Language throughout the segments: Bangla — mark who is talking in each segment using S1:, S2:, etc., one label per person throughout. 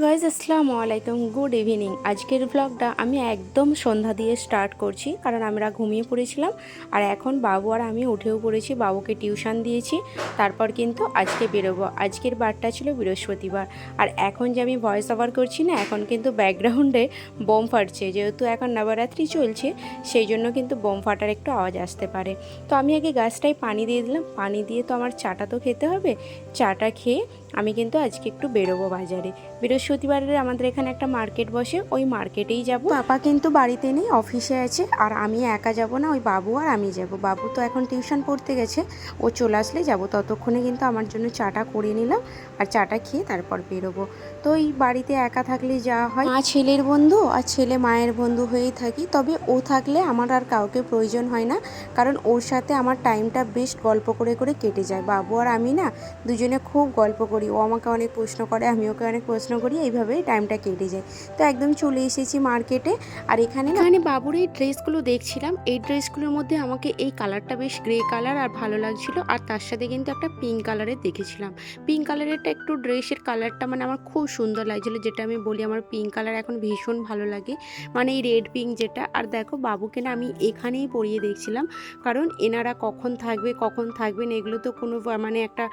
S1: গাইজ আসসালামু আলাইকুম গুড ইভিনিং আজকের ব্লগটা আমি একদম সন্ধ্যা দিয়ে স্টার্ট করছি, কারণ আমরা ঘুমিয়ে পড়েছিলাম। আর এখন বাবু আর আমি উঠেও পড়েছি, বাবুকে টিউশন দিয়েছি। তারপর কিন্তু আজকে বেরোবো। আজকের বারটা ছিল বৃহস্পতিবার। আর এখন যে আমি ভয়েস ওভার করছি না, এখন কিন্তু ব্যাকগ্রাউন্ডে বোম ফাটছে। যেহেতু এখন নবরাত্রি চলছে, সেই জন্য কিন্তু বোম ফাটার একটু আওয়াজ আসতে পারে। তো আমি আগে গাছটায় পানি দিয়ে দিলাম। পানি দিয়ে তো আমার চাটা তো খেতে হবে। চাটা খেয়ে আমি কিন্তু আজকে একটু বেরোবো বাজারে। বৃহস্পতিবারে আমাদের এখানে একটা মার্কেট বসে, ওই মার্কেটেই যাব। পাপা কিন্তু বাড়িতে নেই, অফিসে আছে, আর আমি একা যাব না, ওই বাবু আর আমি যাব। বাবু তো এখন টিউশন পড়তে গেছে, ও চলে আসলে যাব। ততক্ষণে কিন্তু আমার জন্য চাটা করে নিলাম, আর চাটা খেয়ে তারপর বেরোবো। তো ওই বাড়িতে একা থাকলে যা হয়। মা ছেলের বন্ধু আর ছেলে মায়ের বন্ধু হয়েই থাকি, তবে ও থাকলে আমার আর কাউকে প্রয়োজন হয় না, কারণ ওর সাথে আমার টাইমটা বেশ গল্প করে করে কেটে যায়। বাবু আর আমি না, দুজনে খুব গল্প করি। ও আমাকে অনেক প্রশ্ন করে, আমি ওকে অনেক প্রশ্ন করি, এইভাবেই টাইমটা কেটে যায়। তো একদম চলে এসেছি মার্কেটে আর এখানে এখানে বাবুর এই ড্রেসগুলো দেখছিলাম। এই ড্রেসগুলোর মধ্যে আমাকে এই কালারটা বেশ গ্রে কালার আর ভালো লাগছিল। আর তার সাথে কিন্তু একটা পিঙ্ক কালারের দেখেছিলাম। পিঙ্ক কালারেরটা একটু ড্রেসের কালারটা মানে আমার খুব সুন্দর লাগছিল। যেটা আমি বলি আমার পিঙ্ক কালার এখন ভীষণ ভালো লাগে। মানে এই রেড পিঙ্ক যেটা। আর দেখো বাবুকে না আমি এখানেই পরিয়ে দেখছিলাম। কারণ এনারা কখন থাকবে, কখন থাকবেন এগুলো তো কোনো মানে একটা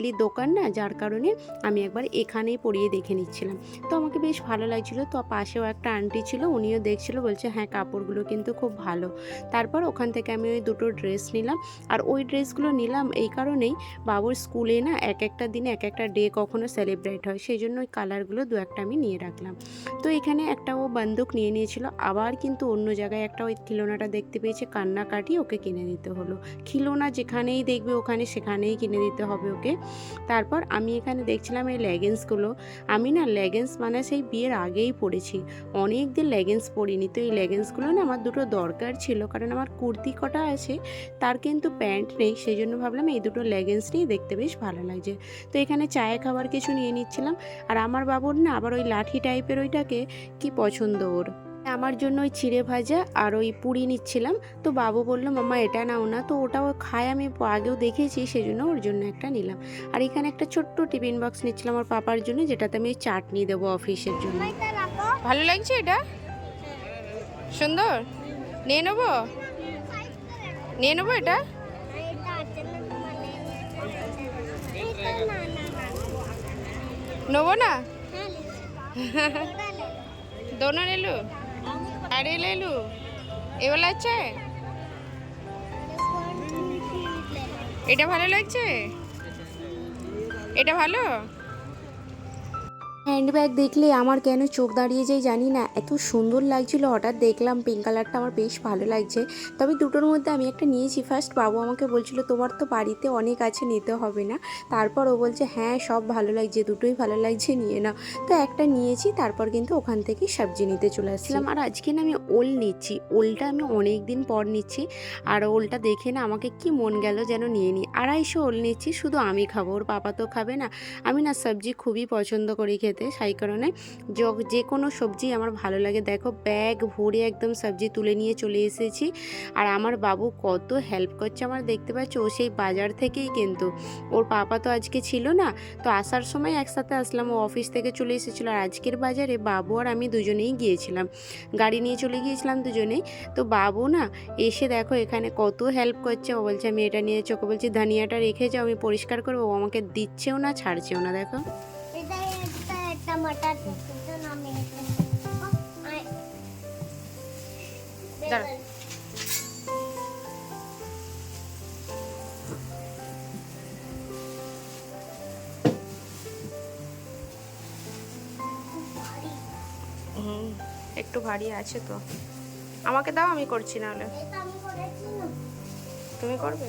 S1: প্রপারলি দোকান না, যার কারণে আমি একবার এখানেই পরিয়ে দেখে নিচ্ছিলাম। তো আমাকে বেশ ভালো লাগছিল। তো পাশেও একটা আন্টি ছিল, উনিও দেখছিল, বলছে হ্যাঁ কাপড়গুলো কিন্তু খুব ভালো। তারপর ওখান থেকে আমি ওই দুটো ড্রেস নিলাম। আর ওই ড্রেসগুলো নিলাম এই কারণেই বাবুর স্কুলে না এক একটা দিনে এক একটা ডে কখনো সেলিব্রেট হয়। সেই জন্য ওই কালারগুলো দু একটা আমি নিয়ে রাখলাম। তো এখানে একটা ও বন্দুক নিয়ে নিয়েছিল। আবার কিন্তু অন্য জায়গায় একটা ওই খিলোনাটা দেখতে পেয়েছে, কান্নাকাটি ওকে কিনে দিতে হলো। খিলোনা যেখানেই দেখবে ওখানে, সেখানেই কিনে দিতে হবে ওকে। তারপর আমি এখানে দেখছিলাম এই লেগিংসগুলো আমি না লেগিংস মানে সেই বিয়ের আগেই পরেছি। অনেক দিন লেগিংস পরিনি। তো এই লেগিংসগুলো না আমার দুটো দরকার ছিল। কারণ আমার কুর্তি কটা আছে, তার কিন্তু প্যান্ট নেই। সেই জন্য ভাবলাম এই দুটো লেগিংস নিয়ে দেখতে বেশ ভালো লাগছে। তো এখানে চায়ে খাবার কিছু নিয়ে নিচ্ছিলাম। আর আমার বাবুর না আবার ওই লাঠি টাইপের ওইটাকে, কি পছন্দ ওর? আমার জন্য ওই চিড়ে ভাজা আর ওই পুরি নিচ্ছিলাম। তো বাবু বলল মামা এটা নাও না। তো ওটাও খায় আমি আগেও দেখেছি সেই জন্য ওর জন্য একটা নিলাম। আর এখানে একটা ছোট্ট টিফিন বক্স নিচ্ছিলাম আমার পাপার জন্য যেটাতে আমি চাটনি দেবো অফিসের জন্য। ভালো লাগছে এটা? সুন্দর? নিয়ে নেব? নিয়ে নেব এটা? নেব না? হ্যাঁ, দোনো এলো গাড়ি লেলু? લઉં એવો લાગશે এটা ভালো লাগছে? এটা ভালো? হ্যান্ডব্যাগ দেখলে আমার কেন চোখ দাঁড়িয়ে যায় জানি না। এত সুন্দর লাগছিল, হঠাৎ দেখলাম পিঙ্ক কালারটা আমার বেশ ভালো লাগছে। তবে দুটোর মধ্যে আমি একটা নিয়েছি। ফার্স্ট বাবু আমাকে বলছিল, তোমার তো বাড়িতে অনেক আছে, নিতে হবে না। তারপর ও বলছে হ্যাঁ সব ভালো লাগছে, দুটোই ভালো লাগছে, নিয়ে নাও। তো একটা নিয়েছি, তারপর কিন্তু ওখান থেকে সবজি নিতে চলে আসছিলাম আর আজকে না আমি ওল নিচ্ছি। ওলটা আমি অনেক দিন পর নিচ্ছি। আর ওলটা দেখে না আমাকে কি মন গেল যেন নিয়ে নিই। আড়াইশো ওল নিচ্ছি, শুধু আমি খাব, ওর পাপা তো খাবে না। আমি না সবজি খুবই পছন্দ করি খেতে। সেই কারণে যে কোনো সবজি আমার ভালো লাগে। দেখো ব্যাগ ভরে একদম সবজি তুলে নিয়ে চলে এসেছি। আর আমার বাবু কত হেল্প করছে আমার দেখতে পাচ্ছ? ও সেই বাজার থেকেই কিন্তু। ওর পাপা তো আজকে ছিল না, তো আসার সময় একসাথে আসলাম। ও অফিস থেকে চলে এসেছিল। আর আজকের বাজারে বাবু আর আমি দুজনেই গিয়েছিলাম। গাড়ি নিয়ে চলে গিয়েছিলাম দুজনেই। তো বাবু না এসে দেখো, এখানে কত হেল্প করছে। ও বলছে আমি এটা নিয়ে চোখে বলছি, ধনিয়াটা রেখে যাও, আমি পরিষ্কার করব। ও আমাকে দিচ্ছেও না, ছাড়ছেও না, দেখো।
S2: একটা
S1: ভারী। আছে তো। আমাকে দাও আমি করছি না হলে
S2: এটা আমি করেছি না।
S1: তুমি করবে?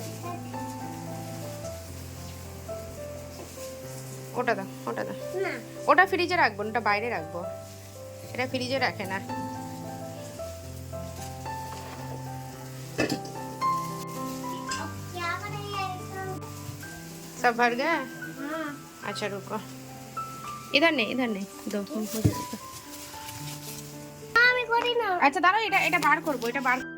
S1: ওটা দাও ওটা দাও
S2: না
S1: ওটা ফ্রিজে রাখবো না, ওটা বাইরে রাখবো এটা ফ্রিজে রাখে না
S2: अब क्या करेंगे इसको
S1: सब भर गया
S2: हाँ
S1: अच्छा रुको इधर नहीं इधर नहीं दो मुझे दो।
S2: আমি করি না
S1: আচ্ছা দাঁড়াও এটা এটা বার করবো এটা বার ও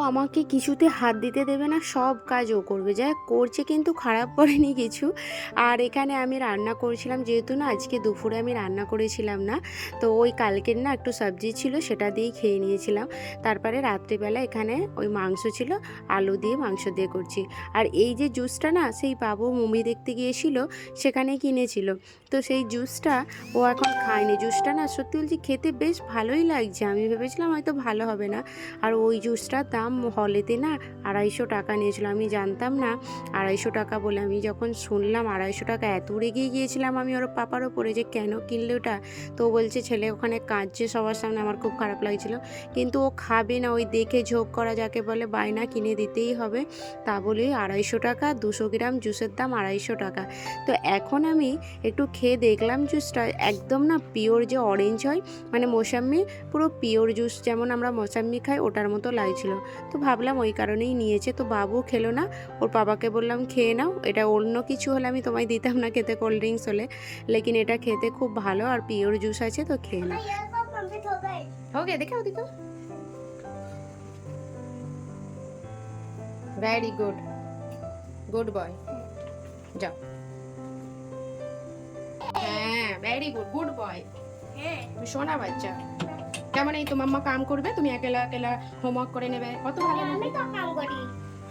S1: আমাকে কিছুতে হাত দিতে দেবে না, সব কাজ ও করবে। যা করছে কিন্তু খারাপ করেনি কিছু। আর এখানে আমি রান্না করেছিলাম, যেহেতু না আজকে দুপুরে আমি রান্না করেছিলাম না, তো ওই কালকের না একটু সবজি ছিল, সেটা দিয়েই খেয়ে নিয়েছিলাম। তারপরে রাত্রিবেলা এখানে ওই মাংস ছিল, আলু দিয়ে মাংস দিয়ে করছি। আর এই যে জুসটা না, সেই বাবু মুভি দেখতে গিয়েছিল সেখানে কিনেছিল। তো সেই জুসটা ও এখন খায়নি। জুসটা না সত্যি বলছি, খেতে বেশ ভালোই লাগছে। আমি ভেবেছিলাম হয়তো ভালো হবে না। আর ওই জুসটার দাম হলেতে না আড়াইশো টাকা নিয়েছিল। আমি জানতাম না আড়াইশো টাকা বলে আমি যখন শুনলাম আড়াইশো টাকা এত রেগে গিয়েছিলাম আমি ওর পাপার ওপরে যে কেন কিনলে ওটা তো বলছে, ছেলে, ওখানে কাঁদছে সবার সামনে, আমার খুব খারাপ লাগছিল। কিন্তু ও খাবে না, ওই দেখে ঝোঁক করা যাকে বলে বায়না কিনে দিতেই হবে। তা বলে আড়াইশো টাকা, দুশো গ্রাম জুসের দাম আড়াইশো টাকা। তো এখন আমি একটু খেয়ে দেখলাম জুসটা, একদম না পিওর যে অরেঞ্জ হয় মানে মৌসাম্মি পুরো পিওর জুস যেমন আমরা মৌসাম্মি খাই, ওটার মতো লাগছিল। তো ভাবলাম ওই কারণেই নিয়েছে। তো বাবু খেলো না ওর বাবাকে বললাম খেয়ে নাও এটা অন্য কিছু হলে আমি তোমায় দিতাম না খেতে কোল্ড ড্রিঙ্কস হলে। লেকিন এটা খেতে খুব ভালো আর পিওর জুস আছে তো খেয়ে নাও। ওকে দেখে ভেরি গুড গুড বয় যাও। হ্যাঁ ভেরি গুড গুড বয়
S2: হ্যাঁ।
S1: সোনা বাচ্চা। বাচ্চা কেমন এই তোমার মা কাম করবে তুমি একেলা একেলা হোমওয়ার্ক করে নেবে। কত ভালো
S2: আমি তো কাম করি।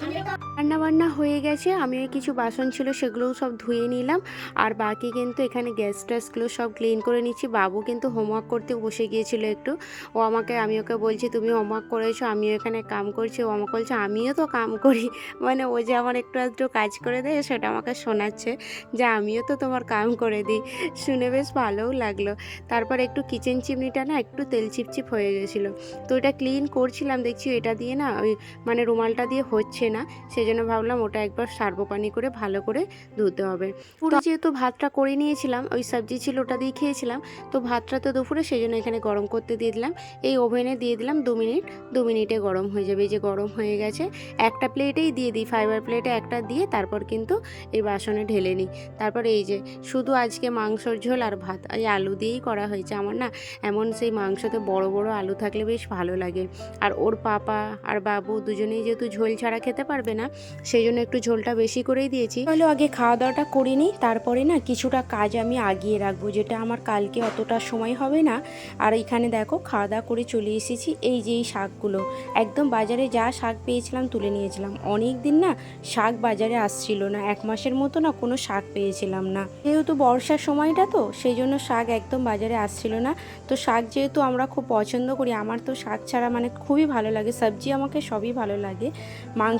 S1: রান্না বান্না হয়ে গেছে আমি কিছু বাসন ছিল সেগুলোও সব ধুয়ে নিলাম, আর বাকি কিন্তু এখানে গ্যাস ট্যাসগুলো সব ক্লিন করে নিচ্ছি। বাবু কিন্তু হোমওয়ার্ক করতে বসে গিয়েছিল একটু। ও আমাকে, আমি ওকে বলছি, তুমি হোমওয়ার্ক করেছ, আমিও এখানে কাম করছি। ও আমাকে বলছে, আমিও তো কাম করি। মানে ও যে আমার একটু আধটু কাজ করে দেয়, সেটা আমাকে শোনাচ্ছে যে, আমিও তো তোমার কাম করে দিই। শুনে বেশ ভালোও লাগল। তারপর একটু কিচেন চিমনিটা না একটু তেল চিপচিপ হয়ে গেছিল। তো এটা ক্লিন করছিলাম, দেখছি এটা দিয়ে না ওই মানে রুমালটা দিয়ে হচ্ছে না সেই জন্য ভাবলাম ওটা একবার সার্ব পানি করে ভালো করে ধুতে হবে। পুরো যেহেতু ভাতটা করে নিয়েছিলাম, ওই সবজি ছিল ওটা দিয়ে খেয়েছিলাম, তো ভাতটা তো দুপুরে সেই জন্য এখানে গরম করতে দিয়ে দিলাম। এই ওভেনে দিয়ে দিলাম দু মিনিট, দু মিনিটে গরম হয়ে যাবে। এই যে গরম হয়ে গেছে, একটা প্লেটেই দিয়ে দিই ফাইবার প্লেটে একটা দিয়ে তারপর কিন্তু এই বাসনে ঢেলে নিই। তারপর এই যে শুধু আজকে মাংসর ঝোল আর ভাত, এই আলু দিয়েই করা হয়েছে আমার না। এমন সেই মাংসতে বড় বড় আলু থাকলে বেশ ভালো লাগে। আর ওর পাপা আর বাবু দুজনেই যেহেতু ঝোল ছাড়া খেতে পারবে না। সেই জন্য একটু ঝোলটা বেশি করেই দিয়েছি। তাহলে আগে খাওয়া দাওয়াটা করে নিই, তারপরে না কিছুটা কাজ আমি আগিয়ে রাখব, যেটা আমার কালকে অতটা সময় হবে না। আর এখানে দেখো খাওয়া দাওয়া করে চলে এসেছি, এই যে এই শাকগুলো। একদম বাজারে যা শাক পেয়েছিলাম তুলে নিয়েছিলাম। অনেক দিন না শাক বাজারে আসছিল না, এক মাসের মতো না কোনো শাক পেয়েছিলাম না। যেহেতু বর্ষার সময়টা তো, সেই জন্য শাক একদম বাজারে আসছিল না। তো শাক যেহেতু আমরা খুব পছন্দ করি, আমার তো শাক ছাড়া মানে খুবই ভালো লাগে, সবজি আমাকে সবই ভালো লাগে।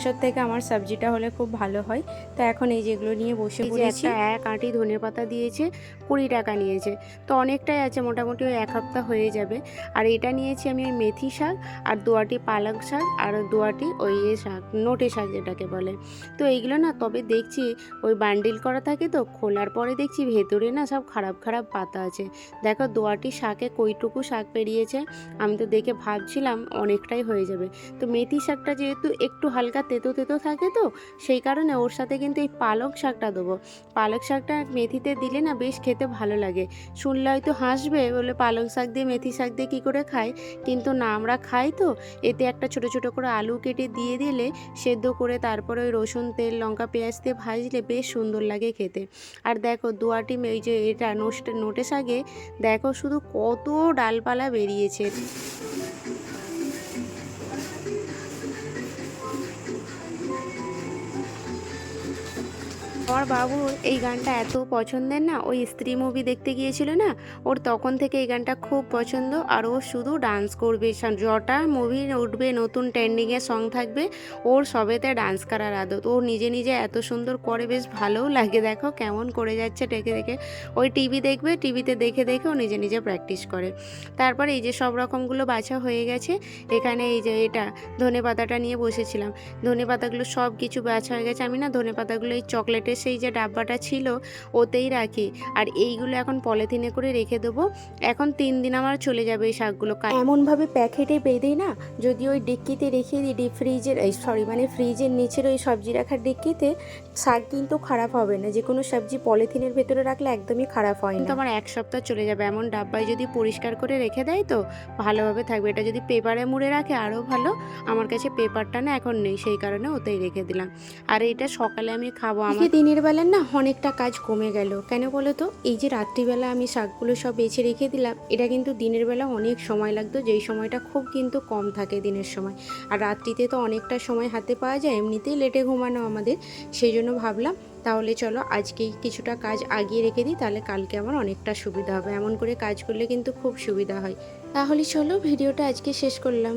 S1: মাংসর থেকে আমার সবজিটা হলে খুব ভালো হয়। তো এখন এই যেগুলো নিয়ে বসে পড়েছি। এক আঁটি ধনে পাতা দিয়েছে কুড়ি টাকা নিয়েছে। তো অনেকটাই আছে মোটামুটি ওই এক সপ্তাহ হয়ে যাবে। আর এটা নিয়েছি আমি ওই মেথি শাক আর দোয়াটি পালক শাক আর দোয়াটি ওই এ শাক নোটে শাক যেটাকে বলে। তো এইগুলো না তবে দেখছি ওই বান্ডিল করা থাকে তো খোলার পরে দেখছি ভেতরে না সব খারাপ খারাপ পাতা আছে। দেখো দোয়াটি শাকে কইটুকু শাক পেরিয়েছে আমি তো দেখে ভাবছিলাম অনেকটাই হয়ে যাবে। তো মেথি শাকটা যেহেতু একটু হালকা তেতো তেতো থাকে তো, সেই কারণে ওর সাথে কিন্তু এই পালক শাকটা দেবো। পালক শাকটা মেথিতে দিলে না বেশ খেতে ভালো লাগে। শুনলে হয়তো হাসবে, বলে পালক শাক দিয়ে মেথি শাক দিয়ে কী করে খায়? কিন্তু না, আমরা খাই তো। এতে একটা ছোট ছোট করে আলু কেটে দিয়ে দিলে সেদ্ধ করে তারপরে ওই রসুন তেল, লঙ্কা, পেঁয়াজ দিয়ে ভাজলে বেশ সুন্দর লাগে খেতে। আর দেখো দুয়াটি এই যে এটা নোটে নোটে শাকে, দেখো শুধু কত ডালপালা বেরিয়েছে। আমার বাবুর এই গানটা এত পছন্দের না? ওই স্ত্রী মুভি দেখতে গিয়েছিল না? ওর তখন থেকে এই গানটা খুব পছন্দ। আর ও শুধু ডান্স করবে। যটা মুভি উঠবে, নতুন ট্রেন্ডিংয়ে সং থাকবে, ওর সবেতে ডান্স করার আদত। ও নিজে নিজে এত সুন্দর করে বেশ ভালোও লাগে। দেখো কেমন করে যাচ্ছে দেখে দেখে। ওই টিভি দেখবে টিভিতে দেখে দেখে ও নিজে নিজে প্র্যাকটিস করে। তারপর এই যে সব রকমগুলো বাছা হয়ে গেছে, এখানে এই যে এটা ধনে পাতাটা নিয়ে বসেছিলাম। ধনে পাতাগুলো সব কিছু বাছা হয়ে গেছে। আমি না ধনে পাতাগুলো এই চকলেটের
S3: সেই যে ডাব্বাটা ছিল ওতেই রাখি। আর এইগুলো এখন পলিথিনে করে রেখে দেবো। এখন তিন দিন আমার চলে যাবে এই শাকগুলো এমনভাবে প্যাকেটে বেঁধেই না যদি ওই ডিক্কিতে রেখে দিই ডিপ ফ্রিজের এই সরি মানে ফ্রিজের নিচের ওই সবজি রাখার ডিক্কিতে শাক কিন্তু খারাপ হবে না। যে কোনো সবজি পলিথিনের ভেতরে রাখলে একদমই খারাপ হয় না। তো আমার এক সপ্তাহ চলে যাবে। এমন ডাব্বায় যদি পরিষ্কার করে রেখে দেয় তো ভালোভাবে থাকবে। এটা যদি পেপারে মুড়ে রাখে আরও ভালো। আমার কাছে পেপারটা না এখন নেই সেই কারণে ওতেই রেখে দিলাম। আর এটা সকালে আমি খাব আমার দিনের বেলা না অনেকটা কাজ কমে গেল। কেন বলো তো এই যে রাত্রিবেলা আমি শাকগুলো সব বেছে রেখে দিলাম, এটা কিন্তু দিনের বেলা অনেক সময় লাগতো, যেই সময়টা খুব কিন্তু কম থাকে দিনের সময়। আর রাত্রিতে তো অনেকটা সময় হাতে পাওয়া যায়, এমনিতেই লেটে ঘুমানো আমাদের। সেই জন্য ভাবলাম, তাহলে চলো আজকেই কিছুটা কাজ আগিয়ে রেখে দিই, তাহলে কালকে আমার অনেকটা সুবিধা হবে। এমন করে কাজ করলে কিন্তু খুব সুবিধা হয়। তাহলে চলো ভিডিওটা আজকে শেষ করলাম।